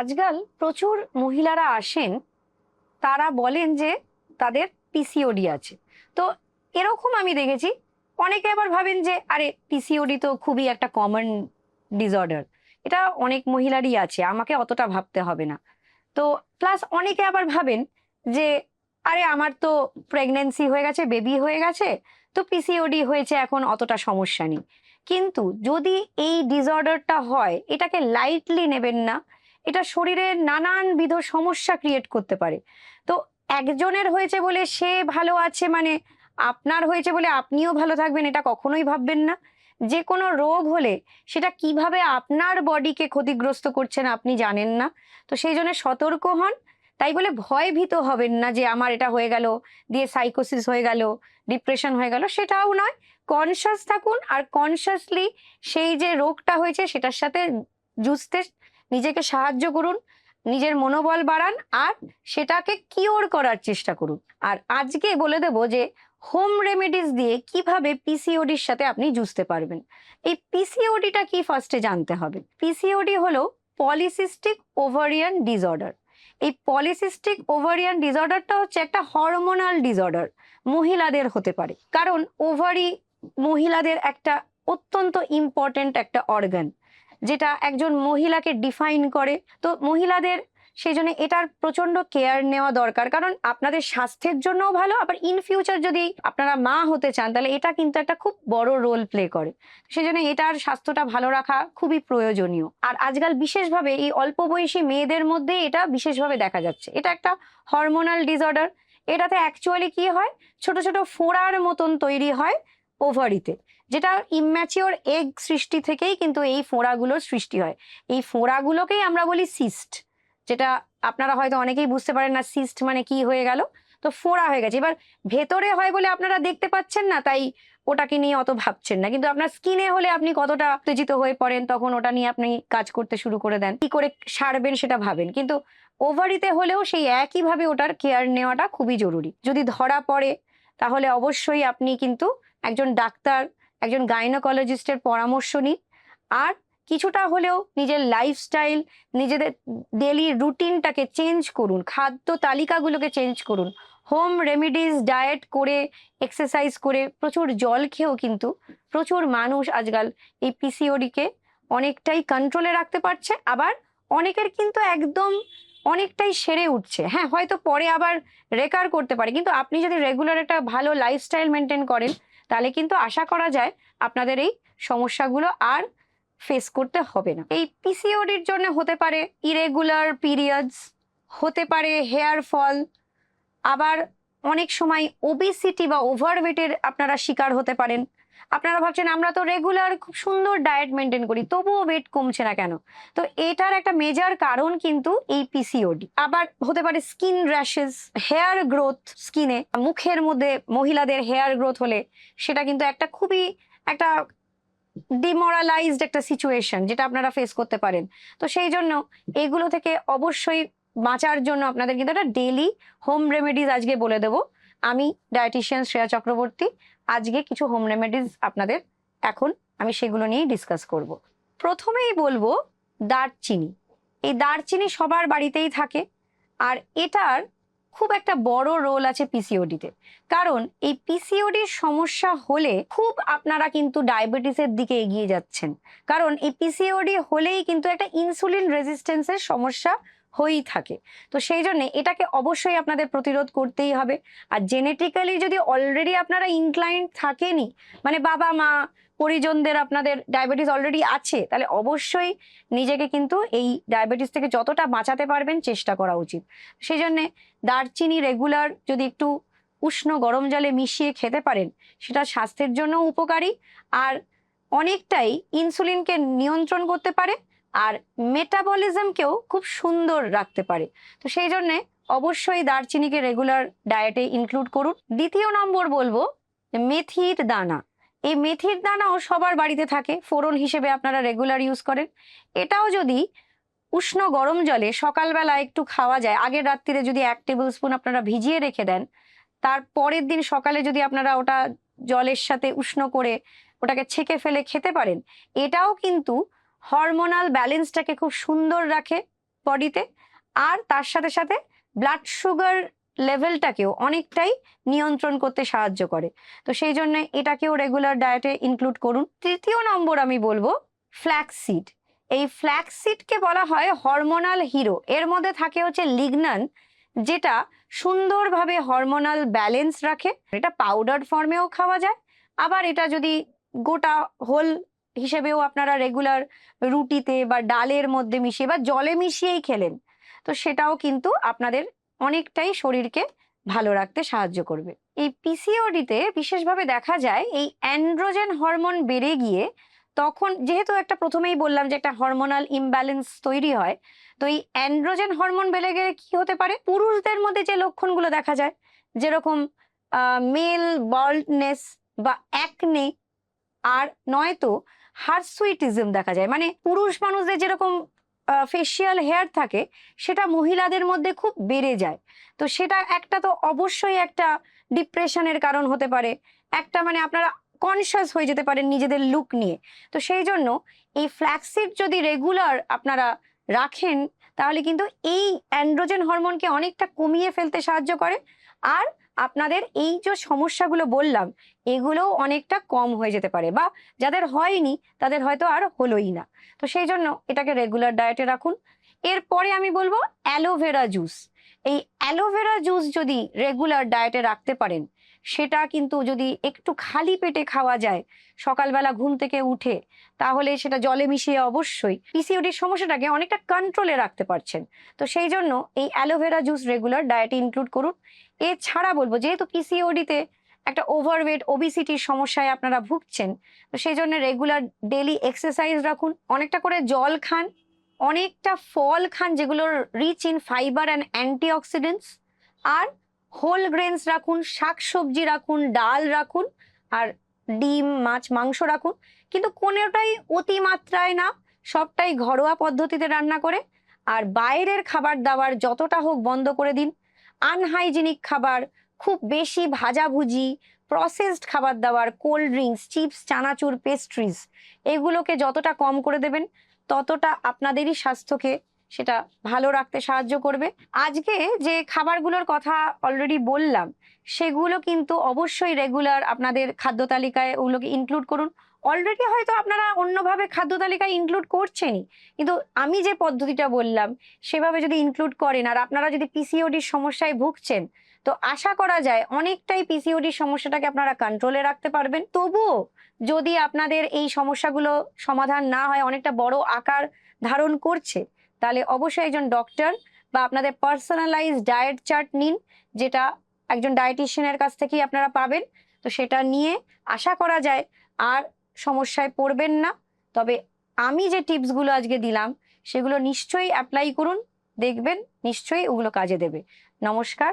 আজকাল প্রচুর মহিলারা আসেন, তারা বলেন যে তাদের পিসিওডি আছে। তো এরকম আমি দেখেছি, অনেকে আবার ভাবেন যে, আরে পিসিওডি তো খুবই একটা কমন ডিসঅর্ডার এটা অনেক মহিলারই আছে, আমাকে অতটা ভাবতে হবে না। তো প্লাস অনেকে আবার ভাবেন যে, আরে আমার তো প্রেগনেন্সি হয়ে গেছে বেবি হয়ে গেছে, তো পিসিওডি হয়েছে, এখন অতটা সমস্যা নেই। কিন্তু যদি এই ডিসঅর্ডারটা হয়, এটাকে লাইটলি নেবেন না এটা শরীরে নানানবিধ সমস্যা ক্রিয়েট করতে পারে। তো একজনের হয়েছে বলে সে ভালো আছে মানে আপনার হয়েছে বলে আপনিও ভালো থাকবেন এটা কখনোই ভাববেন না। যে কোনো রোগ হলে সেটা কীভাবে আপনার বডিকে ক্ষতিগ্রস্ত করছেন আপনি জানেন না। তো সেই জন্য সতর্ক হন। তাই বলে ভয় ভীত হবেন না যে আমার এটা হয়ে গেল, দিয়ে সাইকোসিস হয়ে গেল ডিপ্রেশন হয়ে গেল, সেটাও নয়। কনসাস থাকুন আর কনসাসলি সেই যে রোগটা হয়েছে সেটার সাথে জুঝতে নিজেকে সাহায্য করুন, নিজের মনোবল বাড়ান আর সেটাকে কিওর করার চেষ্টা করুন। আর আজকে বলে দেব যে হোম রেমেডিস দিয়ে কীভাবে পিসিওডির সাথে আপনি জুঝতে পারবেন। এই পিসিওডিটা কি ফার্স্টে জানতে হবে। পিসিওডি হলো পলিসিস্টিক ওভারিয়ান ডিসঅর্ডার এই পলিসিস্টিক ওভারিয়ান ডিসঅর্ডারটা হচ্ছে একটা হরমোনাল ডিসঅর্ডার মহিলাদের হতে পারে। কারণ ওভারি মহিলাদের একটা অত্যন্ত ইম্পর্ট্যান্ট একটা অর্গান যেটা একজন মহিলাকে ডিফাইন করে। তো মহিলাদের সেই জন্য এটার প্রচণ্ড কেয়ার নেওয়া দরকার। কারণ আপনাদের স্বাস্থ্যের জন্যও ভালো, আবার ইন ফিউচার যদি আপনারা মা হতে চান, তাহলে এটা কিন্তু একটা খুব বড় রোল প্লে করে। সেই জন্য এটার স্বাস্থ্যটা ভালো রাখা খুবই প্রয়োজনীয়। আর আজকাল বিশেষভাবে এই অল্প বয়সী মেয়েদের মধ্যে এটা বিশেষভাবে দেখা যাচ্ছে। এটা একটা হরমোনাল ডিসঅর্ডার এটাতে অ্যাকচুয়ালি কি হয়? ছোট ছোট ফোড়ার মতন তৈরি হয়। ওভারিতে, যেটা ইম্যাচিওর এগ সৃষ্টি থেকেই কিন্তু এই ফোঁড়াগুলোর সৃষ্টি হয়। এই ফোঁড়াগুলোকেই আমরা বলি সিস্ট যেটা আপনারা হয়তো অনেকেই বুঝতে পারেন না সিস্ট মানে কি হয়ে গেল। তো ফোড়া হয়ে গেছে। এবার ভেতরে হয় বলে আপনারা দেখতে পাচ্ছেন না, তাই ওটাকে নিয়ে অত ভাবছেন না। কিন্তু আপনার স্কিনে হলে আপনি কতটা উত্তেজিত হয়ে পড়েন, তখন ওটা নিয়ে আপনি কাজ করতে শুরু করে দেন। কি করে সারবেন সেটা ভাবেন। কিন্তু ওভারিতে হলেও সেই একইভাবে ওটার কেয়ার নেওয়াটা খুবই জরুরি। যদি ধরা পড়ে তাহলে অবশ্যই আপনি কিন্তু একজন ডাক্তার, একজন গাইনোকোলজিস্টের পরামর্শ নিন। আর কিছুটা হলেও নিজের লাইফস্টাইল নিজেদের ডেলি রুটিনটাকে চেঞ্জ করুন, খাদ্য তালিকাগুলোকে চেঞ্জ করুন। হোম রেমিডিস ডায়েট করে এক্সারসাইজ করে প্রচুর জল খেয়েও কিন্তু প্রচুর মানুষ আজকাল এই পিসিওডিকে অনেকটাই কন্ট্রোলে রাখতে পারছে। আবার অনেকের কিন্তু একদম অনেকটাই সেরে উঠছে। হ্যাঁ হয়তো পরে আবার রেকার করতে পারে। কিন্তু আপনি যদি রেগুলার একটা ভালো লাইফস্টাইল মেনটেন করেন, তাহলে কিন্তু আশা করা যায় আপনাদের এই সমস্যাগুলো আর ফেস করতে হবে না। এই পিসিওডির জন্য হতে পারে ইরেগুলার পিরিয়ডস হতে পারে হেয়ার ফল আবার অনেক সময় ওবিসিটি বা ওভারওয়েটের আপনারা শিকার হতে পারেন। আপনারা ভাবছেন আমরা তো রেগুলার খুব সুন্দর ডায়েট মেনটেন করি, তবুও ওয়েট কমছে না কেন? তো এটার একটা মেজার কারণ কিন্তু এই পিসিওডি আবার হতে পারে স্কিন র্যাশেস হেয়ার গ্রোথ স্কিনে মুখের মধ্যে মহিলাদের হেয়ার গ্রোথ হলে সেটা কিন্তু একটা খুবই একটা ডিমোরালাইজড একটা সিচুয়েশন যেটা আপনারা ফেস করতে পারেন। তো সেই জন্য এগুলো থেকে অবশ্যই বাঁচার জন্য আপনাদের কিন্তু একটা ডেলি হোম রেমেডিজ আজকে বলে দেব। আমি ডায়েটিশিয়ান শ্রেয়া চক্রবর্তী আজকে কিছু হোম রেমেডিজ আপনাদের এখন আমি সেগুলো নিয়েই ডিসকাস করব। প্রথমেই বলব দারচিনি। এই দারচিনি সবার বাড়িতেই থাকে আর এটার খুব একটা বড় রোল আছে পিসিওডিতে কারণ এই পিসিওডির সমস্যা হলে খুব আপনারা কিন্তু ডায়াবেটিসের দিকে এগিয়ে যাচ্ছেন। কারণ এই পিসিওডি হলেই কিন্তু একটা ইনসুলিন রেজিস্ট্যান্সের সমস্যা হয়েই থাকে। তো সেই জন্য এটাকে অবশ্যই আপনাদের প্রতিরোধ করতেই হবে। আর জেনেটিক্যালি যদি অলরেডি আপনারা ইনক্লাইন্ড থাকেনি মানে বাবা, মা, পরিজনদের আপনাদের ডায়াবেটিস অলরেডি আছে, তাহলে অবশ্যই নিজেকে কিন্তু এই ডায়াবেটিস থেকে যতটা বাঁচাতে পারবেন চেষ্টা করা উচিত। সেই জন্যে দারচিনি রেগুলার যদি একটু উষ্ণ গরম জলে মিশিয়ে খেতে পারেন, সেটা স্বাস্থ্যের জন্য উপকারী। আর অনেকটাই ইনসুলিনকে নিয়ন্ত্রণ করতে পারে আর মেটাবলিজমকেও খুব সুন্দর রাখতে পারে। তো সেই জন্যে অবশ্যই দারচিনিকে রেগুলার ডায়েটে ইনক্লুড করুন। দ্বিতীয় নম্বর বলব মেথির দানা। এই মেথির দানাও সবার বাড়িতে থাকে, ফোড়ন হিসেবে আপনারা রেগুলার ইউজ করেন। এটাও যদি উষ্ণ গরম জলে সকালবেলা একটু খাওয়া যায়, আগের রাত্রিরে যদি এক টেবিল স্পুন আপনারা ভিজিয়ে রেখে দেন, তার পরের দিন সকালে যদি আপনারা ওটা জলের সাথে উষ্ণ করে ওটাকে ছেঁকে ফেলে খেতে পারেন, এটাও কিন্তু হরমোনাল ব্যালেন্সটাকে খুব সুন্দর রাখে বডিতে। আর তার সাথে সাথে ব্লাড সুগার লেভেলটাকেও অনেকটাই নিয়ন্ত্রণ করতে সাহায্য করে। তো সেই জন্য এটাকেও রেগুলার ডায়েটে ইনক্লুড করুন। তৃতীয় নম্বর আমি বলব ফ্ল্যাক্সিড এই ফ্ল্যাক্সিডকে বলা হয় হরমোনাল হিরো এর মধ্যে থাকে হচ্ছে লিগনান যেটা সুন্দরভাবে হরমোনাল ব্যালেন্স রাখে। এটা পাউডার ফর্মেও খাওয়া যায়। আবার এটা যদি গোটা হোল হিসেবেও আপনারা রেগুলার রুটিতে বা ডালের মধ্যে মিশিয়ে বা জলে মিশিয়েই খেলেন। তো সেটাও কিন্তু আপনাদের অনেকটাই শরীরকে ভালো রাখতে সাহায্য করবে। এই পিসিওডিতে বিশেষভাবে দেখা যায়, এই অ্যান্ড্রোজেন হরমোন বেড়ে গিয়ে তখন যেহেতু একটা প্রথমেই বললাম যে একটা হরমোনাল ইমব্যালেন্স তৈরি হয়, তো এই অ্যান্ড্রোজেন হরমোন বেড়ে গেলে কি হতে পারে? পুরুষদের মধ্যে যে লক্ষণগুলো দেখা যায়, যেরকম মেল বল্ডনেস বা অ্যাকনে আর নয়তো হার্সুইটিজম দেখা যায়। মানে পুরুষ মানুষদের যেরকম ফেসিয়াল হেয়ার থাকে, সেটা মহিলাদের মধ্যে খুব বেড়ে যায়। তো সেটা একটা তো অবশ্যই একটা ডিপ্রেশনের কারণ হতে পারে। একটা মানে আপনারা কনসিয়াস হয়ে যেতে পারেন নিজেদের লুক নিয়ে। তো সেই জন্য এই ফ্ল্যাক্সিড যদি রেগুলার আপনারা রাখেন, তাহলে কিন্তু এই অ্যান্ড্রোজেন হরমোনকে অনেকটা কমিয়ে ফেলতে সাহায্য করে। আর আপনাদের এই যে সমস্যাগুলো বললাম, এগুলোও অনেকটা কম হয়ে যেতে পারে বা যাদের হয়নি, তাদের হয়তো আর হলোই না। তো সেই জন্য এটাকে রেগুলার ডায়েটে রাখুন। এরপরে আমি বলব অ্যালোভেরা জুস এই অ্যালোভেরা জুস যদি রেগুলার ডায়েটে রাখতে পারেন, সেটা কিন্তু যদি একটু খালি পেটে খাওয়া যায়, সকালবেলা ঘুম থেকে উঠে, তাহলে সেটা জলে মিশিয়ে অবশ্যই পিসিওডির সমস্যাটাকে অনেকটা কন্ট্রোলে রাখতে পারছেন। তো সেই জন্য এই অ্যালোভেরা জুস রেগুলার ডায়েটে ইনক্লুড করুন। এছাড়া বলব, যেহেতু পিসিওডিতে একটা ওভারওয়েট ওবিসিটির সমস্যায় আপনারা ভুগছেন, তো সেই জন্য রেগুলার ডেলি এক্সারসাইজ রাখুন। অনেকটা করে জল খান অনেকটা ফল খান যেগুলোর rich in fibre and antioxidants R whole grains রাখুন, শাক সবজি রাখুন, ডাল রাখুন, আর ডিম, মাছ, মাংস রাখুন। কিন্তু কোনোটাই অতিমাত্রায় না, সবটাই ঘরোয়া পদ্ধতিতে রান্না করে, আর বাইরের খাবার দাবার যতটা হোক বন্ধ করে দিন। আনহাইজিনিক খাবার, খুব বেশি ভাজাভুজি প্রসেসড খাবার দাবার cold drinks chips chanachur pastries এগুলোকে যতটা কম করে দেবেন ততটা আপনাদেরই স্বাস্থ্যকে সেটা ভালো রাখতে সাহায্য করবে। আজকে যে খাবারগুলোর কথা অলরেডি বললাম, সেগুলো কিন্তু অবশ্যই রেগুলার আপনাদের খাদ্য তালিকায় ওগুলোকে ইনক্লুড করুন। অলরেডি হয়তো আপনারা অন্যভাবে খাদ্য তালিকায় ইনক্লুড করছেনই, কিন্তু আমি যে পদ্ধতিটা বললাম, সেভাবে যদি ইনক্লুড করেন আর আপনারা যদি পিসিওডির সমস্যায় ভুগছেন তো আশা করা যায় অনেকটাই পিসিওডির সমস্যাটাকে আপনারা কন্ট্রোলে রাখতে পারবেন। তবুও যদি আপনাদের এই সমস্যাগুলো সমাধান না হয়, অনেকটা বড় আকার ধারণ করছে, তাহলে অবশ্যই একজন ডক্টর বা আপনাদের পার্সোনালাইজ ডায়েট চার্ট নিন, যেটা একজন ডায়েটিশিয়ানের কাছ থেকেই আপনারা পাবেন। তো সেটা নিয়ে আশা করা যায় আর সমস্যায় পড়বেন না। তবে আমি যে টিপসগুলো আজকে দিলাম, সেগুলো নিশ্চয়ই অ্যাপ্লাই করুন, দেখবেন, নিশ্চয়ই ওগুলো কাজে দেবে। নমস্কার